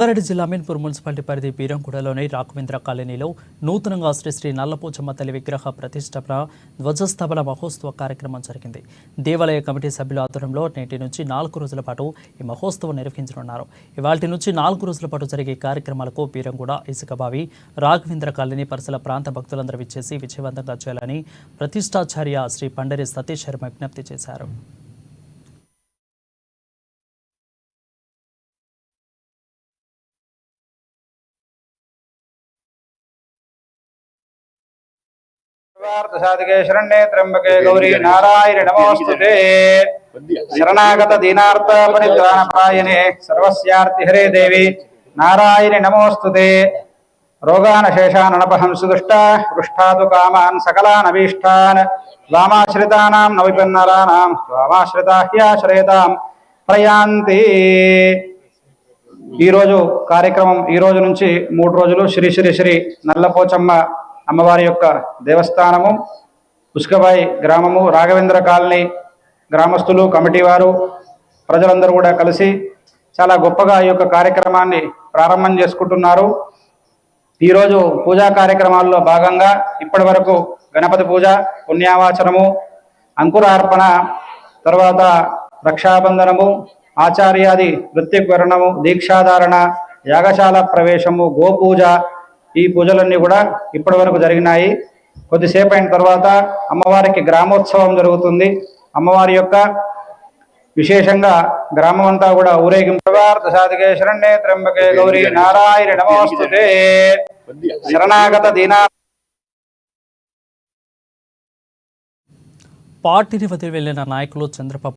రంగారెడ్డి జిల్లా అమీన్పూర్ మున్సిపాలిటీ పరిధి బీరంగూడలోని రాఘవేంద్ర కాలనీలో నూతనంగా శ్రీ శ్రీ నల్లపోచమ్మ తల్లి విగ్రహ ప్రతిష్టాపన ధ్వజస్థాపన మహోత్సవ కార్యక్రమం జరిగింది. దేవాలయ కమిటీ సభ్యుల ఆధ్వర్యంలో నేటి నుంచి నాలుగు రోజుల పాటు ఈ మహోత్సవం నిర్వహించనున్నారు. ఇవాటి నుంచి నాలుగు రోజుల పాటు జరిగే కార్యక్రమాలకు పీరంగూడ ఇసుకబావి రాఘవేంద్ర కాలనీ పరిసర ప్రాంత భక్తులందరూ విచ్చేసి విజయవంతంగా చేయాలని ప్రతిష్టాచార్య శ్రీ పండరి సతీష్ శర్మ విజ్ఞప్తి చేశారు. వార్తసాధికే శరణ్యే త్ర్యంబకే గౌరీ నారాయణ నమోస్తుతే శరణాగత దీనార్థ పరిత్రాణపాయనే సర్వస్యార్తి హరే దేవి నారాయణ నమోస్తుతే రోగాన శేషాన్ అనపహంసు దుష్ట పృష్ఠాతు కామాన్ సకలానభీష్టాన్ వామాశ్రితానాం నవిపన్నరానాం వామాశ్రితా హ్యాశ్రయతాం ప్రయాంతి ఈ రోజు కార్యక్రమం ఈ రోజు నుంచి మూడు రోజులు శ్రీ శ్రీ శ్రీ నల్లపోచమ్మ అమ్మవారి యొక్క దేవస్థానము ఉస్కబాయి గ్రామము రాఘవేంద్ర కాలనీ గ్రామస్తులు కమిటీ వారు ప్రజలందరూ కూడా కలిసి చాలా గొప్పగా ఈ యొక్క కార్యక్రమాన్ని ప్రారంభం చేసుకుంటున్నారు. ఈరోజు పూజా కార్యక్రమాల్లో భాగంగా ఇప్పటి వరకు గణపతి పూజ పుణ్యావాచనము అంకురార్పణ తర్వాత రక్షాబంధనము ఆచార్యాది వృత్తికరణము దీక్షాధారణ యాగశాల ప్రవేశము గోపూజ ఈ పూజలన్నీ కూడా ఇప్పటి వరకు జరిగినాయి. కొద్దిసేపు అయిన తర్వాత అమ్మవారికి గ్రామోత్సవం జరుగుతుంది. అమ్మవారి యొక్క విశేషంగా గ్రామం అంతా కూడా ఊరేగింపు. సాధికే శరణ్యే త్ర్యంబకే గౌరీ నారాయణ నమోస్తుతే. శరణాగత దీనా పార్టీని వదిలి వెళ్ళిన నాయకులు చంద్రబాబు